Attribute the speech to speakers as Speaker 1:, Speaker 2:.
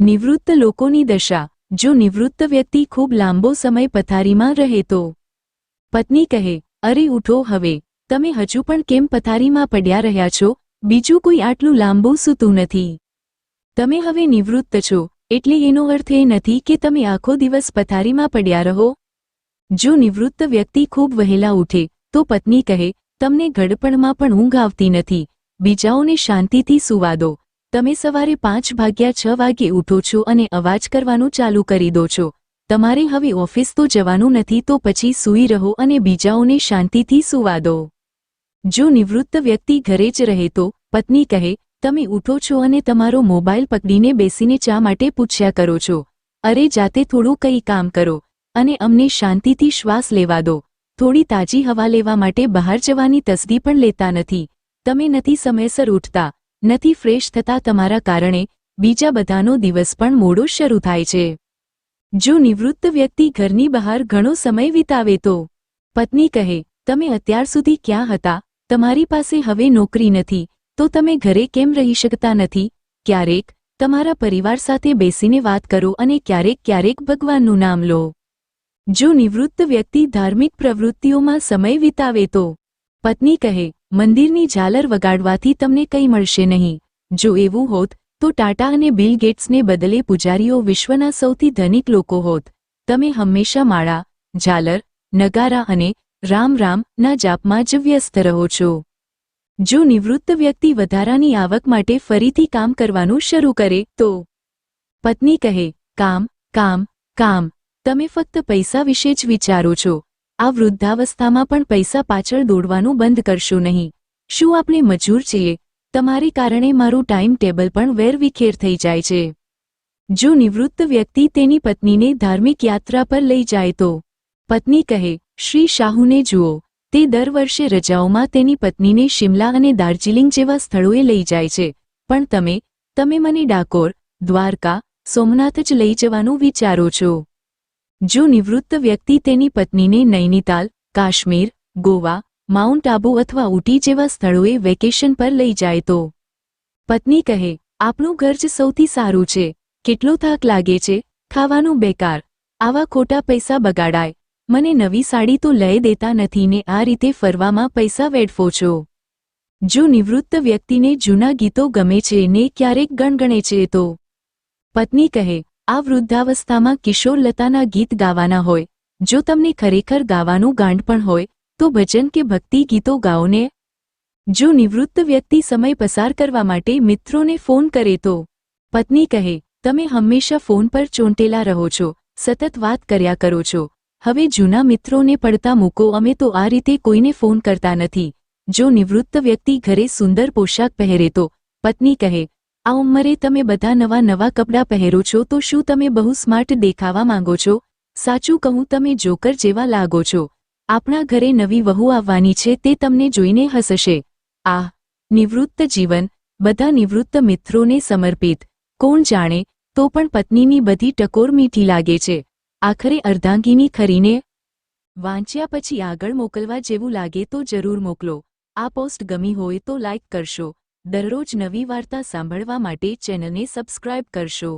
Speaker 1: નિવૃત્ત લોકોની દશા, જો નિવૃત્ત વ્યક્તિ ખૂબ લાંબો સમય પથારીમાં રહે તો? પત્ની કહે, અરે ઉઠો હવે, તમે હજુ પણ કેમ પથારીમાં પડ્યા રહ્યા છો? બીજું કોઈ આટલું લાંબુ સૂતું નથી. તમે હવે નિવૃત્ત છો, એટલે એનો અર્થ એ નથી કે તમે આખો દિવસ પથારીમાં પડ્યા રહો? જો નિવૃત્ત વ્યક્તિ ખૂબ વહેલા ઉઠે, તો પત્ની કહે, તમને ઘડપણમાં પણ ઊંઘ આવતી નથી, બીજાઓને શાંતિથી સુવા દો તમે સવારે પાંચ ભાગ્યા છ વાગે ઉઠો છો અને અવાજ કરવાનું ચાલુ કરી દો છો. તમારે હવે ઓફિસ તો જવાનું નથી તો પછી સૂઈ રહો અને બીજાઓને શાંતિથી સુવા દો. જો નિવૃત્ત વ્યક્તિ ઘરે જ રહે તો પત્ની કહે, તમે ઉઠો છો અને તમારો મોબાઈલ પકડીને બેસીને ચા માટે પૂછ્યા કરો છો. અરે, જાતે થોડું કંઈ કામ કરો અને અમને શાંતિથી શ્વાસ લેવા દો. થોડી તાજી હવા લેવા માટે બહાર જવાની તસદી પણ લેતા નથી. તમે નથી સમયસર ઉઠતા. નથી ફ્રેશ થતા તમારા કારણે બીજા બધાનો દિવસ પણ મોડો શરૂ થાય છે. જો નિવૃત્ત વ્યક્તિ ઘરની બહાર ઘણો સમય વિતાવે તો? પત્ની કહે, તમે અત્યાર સુધી ક્યાં હતા? તમારી પાસે હવે નોકરી નથી. તો તમે ઘરે કેમ રહી શકતા નથી? ક્યારેક તમારા પરિવાર સાથે બેસીને વાત કરો અને ક્યારેક ક્યારેક ભગવાનનું નામ લો. જો નિવૃત્ત વ્યક્તિ ધાર્મિક પ્રવૃત્તિઓમાં સમય વિતાવે તો? પત્ની કહે મંદિરની ઝાલર વગાડવાથી તમને કંઈ મળશે નહીં. જો એવું હોત, તો ટાટા અને બિલ ગેટ્સને બદલે પૂજારીઓ વિશ્વના સૌથી ધનિક લોકો હોત. તમે હંમેશા માળા, ઝાલર, નગારા અને રામ રામ ના જાપમાં જ વ્યસ્ત રહો છો. જો નિવૃત્ત વ્યક્તિ વધારાની આવક માટે ફરીથી કામ કરવાનું શરૂ કરે, તો પત્ની કહે, કામ કામ કામ. તમે ફક્ત પૈસા વિશે જ વિચારો છો. આ વૃદ્ધાવસ્થામાં પણ પૈસા પાછળ દોડવાનું બંધ કરશો નહીં. શું આપણે મજૂર છીએ? તમારે કારણે મારું ટાઈમ ટેબલ પણ વેરવિખેર થઈ જાય છે. જો નિવૃત્ત વ્યક્તિ તેની પત્નીને ધાર્મિક યાત્રા પર લઈ જાય તો? પત્ની કહે, શ્રી શાહુને જુઓ, તે દર વર્ષે રજાઓમાં તેની પત્નીને શિમલા અને દાર્જિલિંગ જેવા સ્થળોએ લઈ જાય છે. પણ તમે તમે મને ડાકોર, દ્વારકા, સોમનાથ જ લઈ જવાનું વિચારો છો. જો નિવૃત્ત વ્યક્તિ તેની પત્નીને નૈનીતાલ, કાશ્મીર, ગોવા, માઉન્ટ આબુ અથવા ઉટી જેવા સ્થળોએ વેકેશન પર લઈ જાય તો? પત્ની કહે આપણું ઘર જ સૌથી સારું છે. કેટલો થાક લાગે છે? ખાવાનું બેકાર. આવા ખોટા પૈસા બગાડાય. મને નવી સાડી તો લઈ દેતા નથી ને આ રીતે ફરવામાં પૈસા વેડફો છો? જો નિવૃત્ત વ્યક્તિને જૂના ગીતો ગમે છે ને ક્યારેક ગણગણે છે તો? પત્ની કહે આ વૃદ્ધાવસ્થામાં કિશોરલતાના ગીત ગાવાના હોય. જો તમને ખરેખર ગાવાનું ગાંડ પણ હોય, તો ભજન કે ભક્તિ ગીતો ગાઓને. જો નિવૃત્ત વ્યક્તિ સમય પસાર કરવા માટે મિત્રોને ફોન કરે તો. પત્ની કહે, તમે હંમેશા ફોન પર ચોંટેલા રહો છો, સતત વાત કર્યા કરો છો. હવે જૂના મિત્રોને પડતા મૂકો, અમે તો આ રીતે કોઈને ફોન કરતા નથી. જો નિવૃત્ત વ્યક્તિ ઘરે સુંદર પોશાક પહેરે તો, પત્ની કહે આ ઉંમરે તમે બધા નવા નવા કપડાં પહેરો છો તો શું તમે બહુ સ્માર્ટ દેખાવા માંગો છો? સાચું કહું, તમે જોકર જેવા લાગો છો. આપણા ઘરે નવી વહુ આવવાની છે તે તમને જોઈને હસશે. આહ નિવૃત્ત જીવન, બધા નિવૃત્ત મિત્રોને સમર્પિત. કોણ જાણે, તો પણ પત્નીની બધી ટકોર મીઠી લાગે છે. આખરે અર્ધાંગીની ખરીને વાંચ્યા પછી આગળ મોકલવા જેવું લાગે તો જરૂર મોકલો. આ પોસ્ટ ગમી હોય તો લાઇક કરશો. દરરોજ નવી વાર્તા સાંભળવા માટે ચેનલને સબસ્ક્રાઇબ કરશો.